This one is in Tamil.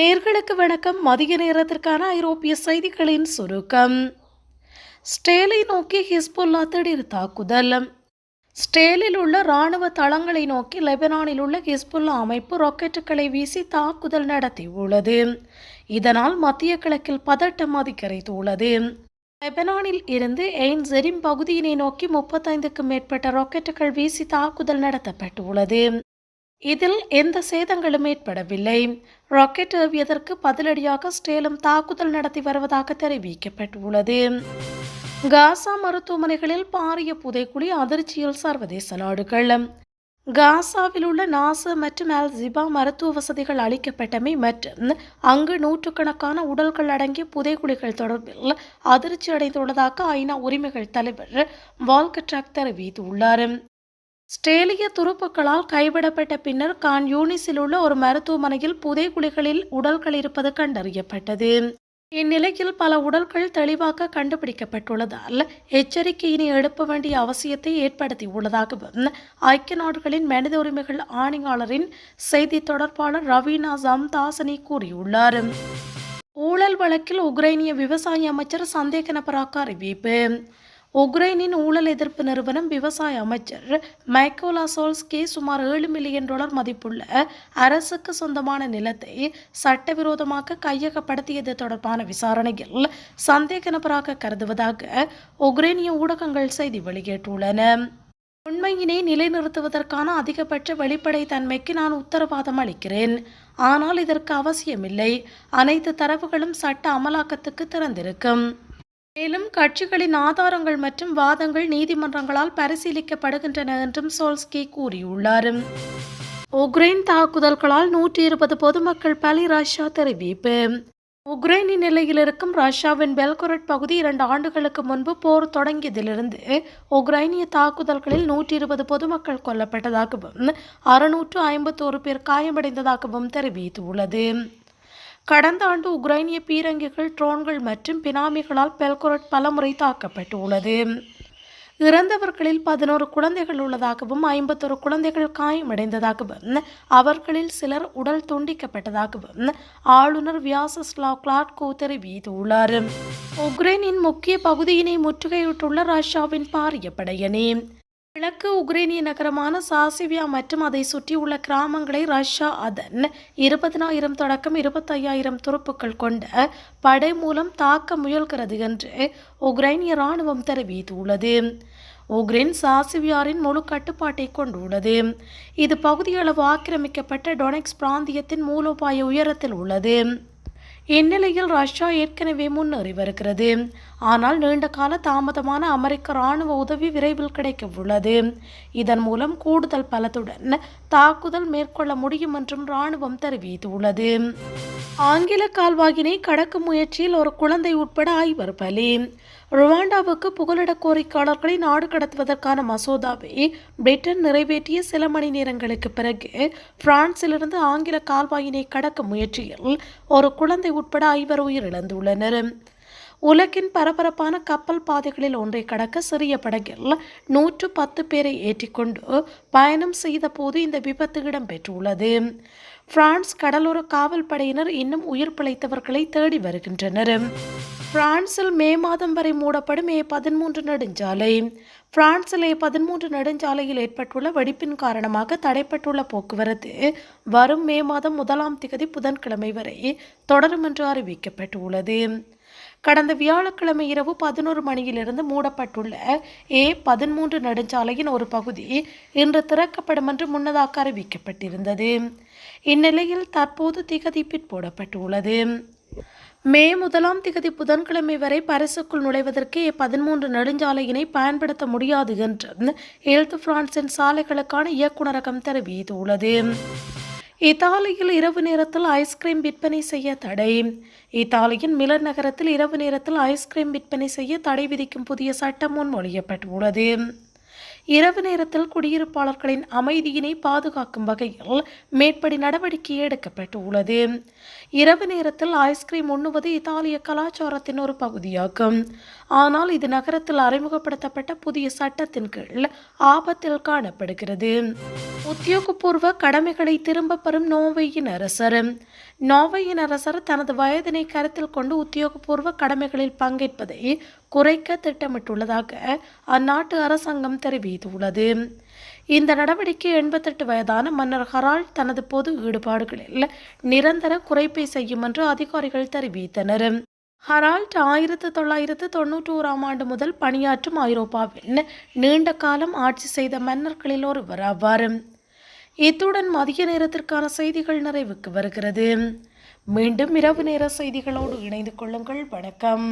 நேர்களுக்கு வணக்கம். மதிய நேரத்திற்கான ஐரோப்பிய செய்திகளின் சுருக்கம். ஸ்டேலை நோக்கி ஹிஸ்புல்லா திடீர் தாக்குதல். ஸ்டேலில் உள்ள இராணுவ தளங்களை நோக்கி லெபனானில் உள்ள ஹிஸ்புல்லா அமைப்பு ராக்கெட்டுகளை வீசி தாக்குதல் நடத்தியுள்ளது. இதனால் மத்திய கிழக்கில் பதட்டம் அதிகரித்துள்ளது. லெபனானில் இருந்து எயின் ஜெரிம் பகுதியினை நோக்கி முப்பத்தைந்துக்கும் மேற்பட்ட ராக்கெட்டுகள் வீசி தாக்குதல் நடத்தப்பட்டுள்ளது. இதில் எந்த சேதங்களும் ஏற்படவில்லை. ராக்கெட் ஏவியதற்கு பதிலடியாக ஸ்டேலும் தாக்குதல் நடத்தி வருவதாக தெரிவிக்கப்பட்டுள்ளது. காசா மருத்துவமனைகளில் பாரிய புதைக்குழி அதிர்ச்சியில் சர்வதேச நாடுகள். காசாவில் உள்ள நாச மற்றும் அல் ஜிபா மருத்துவ வசதிகள் அளிக்கப்பட்டமை மற்றும் அங்கு நூற்றுக்கணக்கான உடல்கள் அடங்கிய புதைக்குழிகள் தொடர்பில் அதிர்ச்சி அடைந்துள்ளதாக ஐநா உரிமைகள் தலைவர் வால்கட்ராக் தெரிவித்துள்ளார். ஸ்ட்ரேலிய துருப்புக்களால் கைவிடப்பட்ட பின்னர் கான் யூனிஸில் உள்ள ஒரு மருத்துவமனையில் புதைகுழிகளில் உடல்கள் இருப்பது கண்டறியப்பட்டது. இந்நிலையில் பல உடல்கள் தெளிவாக கண்டுபிடிக்கப்பட்டுள்ளதால் எச்சரிக்கையினை எழுப்ப வேண்டிய அவசியத்தை ஏற்படுத்தியுள்ளதாகவும் ஐக்கிய நாடுகளின் மனித உரிமைகள் ஆணையாளரின் செய்தி தொடர்பாளர் ரவீனா ஜம்தாசனி கூறியுள்ளார். ஊழல் வழக்கில் உக்ரைனிய விவசாய அமைச்சர் சந்தேக நபராக அறிவிப்பு. உக்ரைனின் ஊழல் எதிர்ப்பு நிறுவனம் விவசாய அமைச்சர் மைக்கோலா சோல்ஸ்கே சுமார் ஏழு மில்லியன் டாலர் மதிப்புள்ள அரசுக்கு சொந்தமான நிலத்தை சட்டவிரோதமாக கையகப்படுத்தியது தொடர்பான விசாரணையில் சந்தேக நபராக கருதுவதாக உக்ரைனிய ஊடகங்கள் செய்தி வெளியிட்டுள்ளன. உண்மையினை நிலைநிறுத்துவதற்கான அதிகபட்ச வெளிப்படைத்தன்மைக்கு நான் உத்தரவாதம் அளிக்கிறேன். ஆனால் இதற்கு அவசியமில்லை. அனைத்து தரவுகளும் சட்ட அமலாக்கத்துக்கு திறந்திருக்கும். மேலும் கட்சிகளின் ஆதாரங்கள் மற்றும் வாதங்கள் நீதிமன்றங்களால் பரிசீலிக்கப்படுகின்றன என்றும் சோல்ஸ்கி கூறியுள்ளார். உக்ரைன் தாக்குதல்களால் நூற்றி இருபது பொதுமக்கள் பலி ரஷ்யா தெரிவிப்பு. உக்ரைனின் நிலையில் இருக்கும் ரஷ்யாவின் பெல்கொரட் பகுதி இரண்டு ஆண்டுகளுக்கு முன்பு போர் தொடங்கியதிலிருந்து உக்ரைனிய தாக்குதல்களில் நூற்றி இருபது பொதுமக்கள் கொல்லப்பட்டதாகவும் அறுநூற்று ஐம்பத்தோரு பேர் காயமடைந்ததாகவும் தெரிவித்துள்ளது. கடந்த ஆண்டு உக்ரைனிய பீரங்கிகள் ட்ரோன்கள் மற்றும் பினாமிகளால் பெல்கொரட் பலமுறை தாக்கப்பட்டு உள்ளது இறந்தவர்களில் பதினோரு குழந்தைகள் உள்ளதாகவும் ஐம்பத்தொரு குழந்தைகள் காயமடைந்ததாகவும் அவர்களில் சிலர் உடல் துண்டிக்கப்பட்டதாகவும் ஆளுநர் வியாசஸ்லா கிளாட்கோ தெரிவித்துள்ளார். உக்ரைனின் முக்கிய பகுதியினை முற்றுகையிட்டுள்ள ரஷ்யாவின் பாரிய படையணி. கிழக்கு உக்ரைனிய நகரமான சாசிவியா மற்றும் அதை சுற்றியுள்ள கிராமங்களை ரஷ்யா அதன் இருபதினாயிரம் தொடக்கம் இருபத்தையாயிரம் துருப்புக்கள் கொண்ட படை மூலம் தாக்க முயல்கிறது என்று உக்ரைனிய இராணுவம் தெரிவித்துள்ளது. உக்ரைன் சாசிவியாரின் முழு கட்டுப்பாட்டை கொண்டுள்ளது. இது பகுதியளவு ஆக்கிரமிக்கப்பட்ட டொனெக்ஸ் பிராந்தியத்தின் மூலோபாய உயரத்தில் உள்ளது. இந்நிலையில் ரஷ்யா ஏற்கனவே முன்னேறி வருகிறது. ஆனால் நீண்ட கால தாமதமான அமெரிக்க இராணுவ உதவி விரைவில் கிடைக்க உள்ளது இதன் மூலம் கூடுதல் பலத்துடன் தாக்குதல் மேற்கொள்ள முடியும் என்றும் இராணுவம் தெரிவித்துள்ளது. ஆங்கில கால்வாயினை கடக்கும் முயற்சியில் ஒரு குழந்தை உட்பட ஐவர் பலி. ருவாண்டாவுக்கு புகலிட கோரிக்கையாளர்களை நாடு கடத்துவதற்கான மசோதாவை பிரிட்டன் நிறைவேற்றிய சில மணி நேரங்களுக்கு பிறகு பிரான்சிலிருந்து ஆங்கில கால்வாயினை கடக்க முயற்சியில் ஒரு குழந்தை உட்பட ஐவர் உயிரிழந்துள்ளனர். உலகின் பரபரப்பான கப்பல் பாதைகளில் ஒன்றை கடக்க சிறிய படகில் நூற்று பத்து பேரை ஏற்றிக்கொண்டு பயணம் செய்த போது இந்த விபத்து இடம்பெற்றுள்ளது. பிரான்ஸ் கடலோர காவல் படையினர் இன்னும் உயிர் பிழைத்தவர்களை தேடி வருகின்றனர். பிரான்சில் மே மாதம் வரை மூடப்படும் ஏ பதிமூன்று நெடுஞ்சாலை. பிரான்சில் ஏ பதிமூன்று நெடுஞ்சாலையில் ஏற்பட்டுள்ள வெடிப்பின் காரணமாக தடைப்பட்டுள்ள போக்குவரத்து வரும் மே மாதம் முதலாம் திகதி புதன்கிழமை வரை தொடரும் என்று அறிவிக்கப்பட்டுள்ளது. கடந்த வியாழக்கிழமை இரவு பதினோரு மணியிலிருந்து மூடப்பட்டுள்ள ஏ பதிமூன்று நெடுஞ்சாலையின் ஒரு பகுதி இன்று திறக்கப்படும் என்று முன்னதாக அறிவிக்கப்பட்டிருந்தது. இந்நிலையில் தற்போது திகதி போடப்பட்டுள்ளது. மே முதலாம் திகதி புதன்கிழமை வரை பரிசுக்குள் நுழைவதற்கு பதிமூன்று நெடுஞ்சாலையினை பயன்படுத்த முடியாது என்று ஹெல்த் பிரான்சின் சாலைகளுக்கான இயக்குநரகம் தெரிவித்துள்ளது. இத்தாலியில் இரவு நேரத்தில் ஐஸ்கிரீம் விற்பனை செய்ய தடை. இத்தாலியின் மிலர் நகரத்தில் இரவு நேரத்தில் ஐஸ்கிரீம் விற்பனை செய்ய தடை விதிக்கும் புதிய சட்டம் முன்மொழியப்பட்டுள்ளது. இரவு நேரத்தில் குடியிருப்பாளர்களின் அமைதியினை பாதுகாக்கும் வகையில் மேற்படி நடவடிக்கை எடுக்கப்பட்டுள்ளது. இரவு நேரத்தில் ஐஸ்கிரீம் உண்ணுவது இத்தாலிய கலாச்சாரத்தின் ஒரு பகுதியாகும். ஆனால் இது நகரத்தில் அறிமுகப்படுத்தப்பட்ட புதிய சட்டத்தின் கீழ் ஆபத்தில் காணப்படுகிறது. உத்தியோகபூர்வ கடமைகளை திரும்ப பெறும் நோர்வேயின் அரசர். நோர்வேயின் அரசர் தனது வயதினை கருத்தில் கொண்டு உத்தியோகபூர்வ கடமைகளில் பங்கேற்பதை குறைக்க திட்டமிட்டுள்ளதாக அந்நாட்டு அரசாங்கம் தெரிவித்துள்ளது. இந்த நடவடிக்கை எண்பத்தெட்டு வயதான மன்னர் ஹரால்ட் தனது பொது ஈடுபாடுகளில் நிரந்தர குறைப்பை செய்யும் என்று அதிகாரிகள் தெரிவித்தனர். ஹரால்ட் ஆயிரத்து தொள்ளாயிரத்து தொண்ணூற்றி ஓராம் ஆண்டு முதல் பணியாற்றும் ஐரோப்பாவின் நீண்ட காலம் ஆட்சி செய்த மன்னர்களில் ஒருவர் ஆவார். இத்துடன் மதிய நேரத்திற்கான செய்திகள் நிறைவுக்கு வருகிறது. மீண்டும் இரவு நேர செய்திகளோடு இணைந்து கொள்ளுங்கள். வணக்கம்.